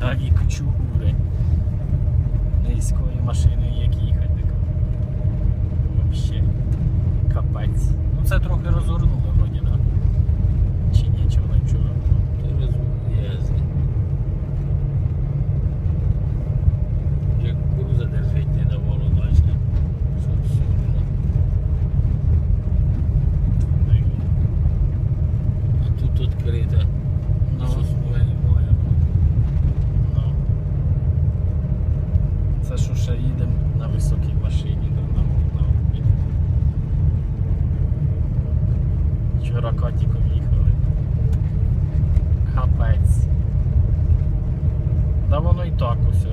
Віталій Кучугури. Низькою машини як їхати. Взагалі. Капець. Ну це трохи розгорнуло. гірокотіком їхали. Капець. Та воно і так усе.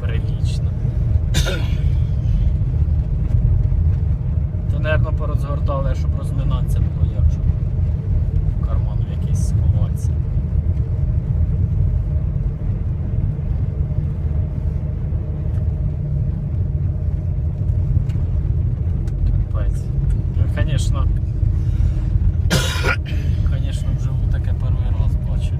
Прилічно. То, нервно, порозгортали, щоб розминатися. Конечно звісно, вживу таке перший раз бачу.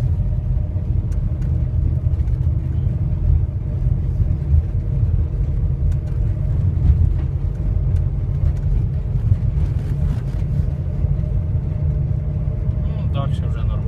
Ну, так, ще вже нормально.